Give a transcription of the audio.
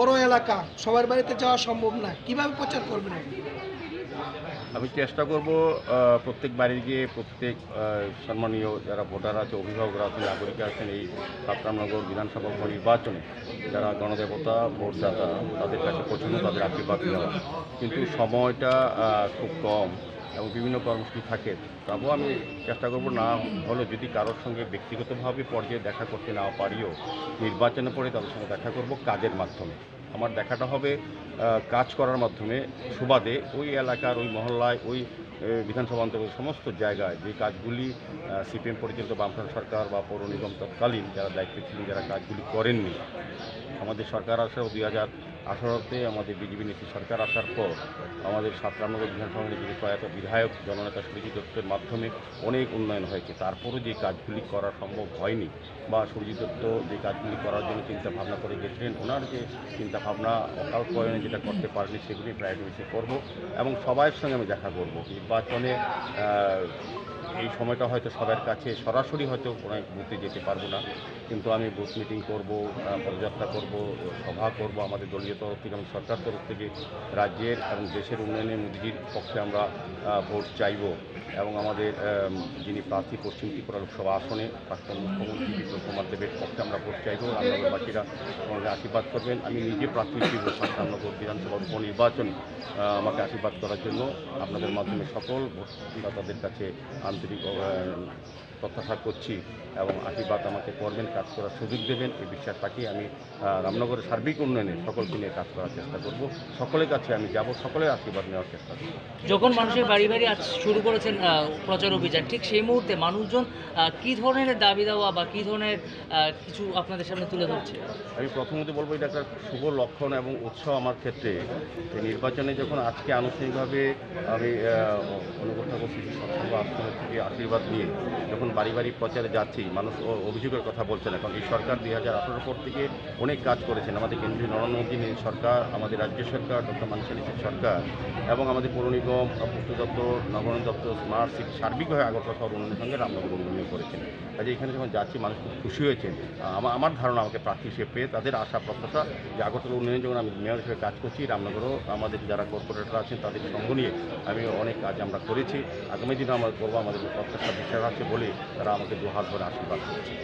বড় এলাকা সবার বাড়িতে যাওয়া সম্ভব না। কীভাবে প্রচার করবেন আপনি? আমি চেষ্টা করব প্রত্যেক বাড়ি গিয়ে প্রত্যেক সম্মানীয় যারা ভোটার আছে, অভিভাবকরা আছেন নাগরিক আছেন এই সাতরামনগর বিধানসভা উপনির্বাচনে, যারা গণদেবতা ভোটদাতা তাদের কাছে পৌঁছানো, তাদের আশীর্বাদ নেওয়া। কিন্তু সময়টা খুব কম এবং বিভিন্ন কর্মসূচি থাকে। তবুও আমি চেষ্টা করব না হলে যদি কারোর সঙ্গে ব্যক্তিগতভাবে পর্যায়ে দেখা করতে না পারিও, নির্বাচনে পরে তাদের সঙ্গে দেখা করব কাজের মাধ্যমে। আমার দেখাটা হবে কাজ করার মাধ্যমে, সুবাদে ওই এলাকার, ওই মহল্লায়, ওই বিধানসভা অন্তর্গত সমস্ত জায়গায় যে কাজগুলি সিপিএম পরিচালিত বামফ্রন্ট সরকার বা পৌর নিগম তৎকালীন যারা দায়িত্বে ছিলেন, যারা কাজগুলি করেননি আমাদের সরকার আসে দুই হাজার আঠারোতে আমাদের বিজেপি নীতি সরকার আসার পর আমাদের সাতরানগর বিধানসভা নির্বাচিত প্রয়াত বিধায়ক, জননেতা সুরজিৎ দত্তের মাধ্যমে অনেক উন্নয়ন হয়েছে। তারপরও যে কাজগুলি করা সম্ভব হয়নি বা সুরজিৎ দত্ত যে কাজগুলি করার জন্য চিন্তা ভাবনা করে গেছিলেন, ওনার যে চিন্তা ভাবনা অকাল প্রয়োজনে যেটা করতে পারেনি সেগুলি প্রায়োরিটি করব এবং সবাইয়ের সঙ্গে আমি দেখা করব। নির্বাচনে এই সময়টা হয়তো সবার কাছে সরাসরি হয়তো কোনো বুথে যেতে পারব না। কিন্তু আমি বুথ মিটিং করব পদযাত্রা করব, সভা করব, আমাদের দলীয় তরফ থেকে এবং সরকার তরফ থেকে, রাজ্যের এবং দেশের উন্নয়নে মোদিজির পক্ষে আমরা ভোট চাইব। এবং আমাদের যিনি প্রার্থী পশ্চিম ত্রিপুরা লোকসভা আসনে, প্রাক্তন মুখ্যমন্ত্রী দেবের পক্ষে আমরা ভোট চাইব রামনগরবাসীরা আমাদের আশীর্বাদ করবেন। আমি নিজে প্রার্থী হিসেবে রামনগর বিধানসভা উপনির্বাচন আমাকে আশীর্বাদ করার জন্য। আপনাদের মাধ্যমে সকল ভোটদাতাদের কাছে আন্তরিক প্রত্যাশা করছি এবং আশীর্বাদ আমাকে করবেন কাজ করার সুযোগ দেবেন। এই বিশ্বাস রাখি আমি রামনগরের সার্বিক উন্নয়নে সকলকে নিয়ে কাজ করার চেষ্টা করব। সকলের কাছে আমি যাব সকলের আশীর্বাদ নেওয়ার চেষ্টা করব। যখন মানুষের বাড়ি বাড়ি আজ শুরু করেছেন প্রচার অভিযান ঠিক সেই মুহূর্তে মানুষজন কি ধরনের দাবি দেওয়া বা কি ধরনের কিছু আপনাদের সামনে তুলে ধরছে? আমি প্রথমত বলব এটা একটা শুভ লক্ষণ এবং উৎসাহ আমার ক্ষেত্রে। এই নির্বাচনে যখন আজকে আনুষ্ঠানিকভাবে আমি অনুগত ঠাকুর শিশু সৎসঙ্গ আশ্রমের থেকে আশীর্বাদ নিয়ে যখন বাড়ি বাড়ি প্রচারে যাচ্ছি, মানুষ অভিযোগের কথা বলছেন এখন এই সরকার দুই হাজার আঠারো পর থেকে অনেক কাজ করেছেন। আমাদের কেন্দ্রীয় নরেন্দ্র মোদী সরকার, আমাদের রাজ্য সরকার, ডক্টর মানসানিসের সরকার, এবং আমাদের পৌর নিগম পূর্ত দপ্তর, নগরায়ণ দপ্তর, স্মার্ট সিটি সার্বিকভাবে আগরতলা শহর উন্নয়নের সঙ্গে রামনগর উন্নয়ন করেছেন। কাজে এখানে যখন যাচ্ছি, মানুষ খুব খুশি হয়েছেন আমার আমার ধারণা আমাকে প্রার্থী হিসেবে পেয়ে তাদের আশা, প্রত্যাশা যে আগরতলা উন্নয়ন যখন আমি মেয়র হিসেবে কাজ করছি। রামনগরও আমাদের যারা কর্পোরেটর আছেন, তাদের সঙ্গ নিয়ে আমি অনেক কাজ আমরা করেছি। আগামী দিনে আমরা করব, আমাদের প্রত্যাশা, বিশ্বাস আছে বলে তারা আমাকে দু হাত ধরে আশীর্বাদ করছে।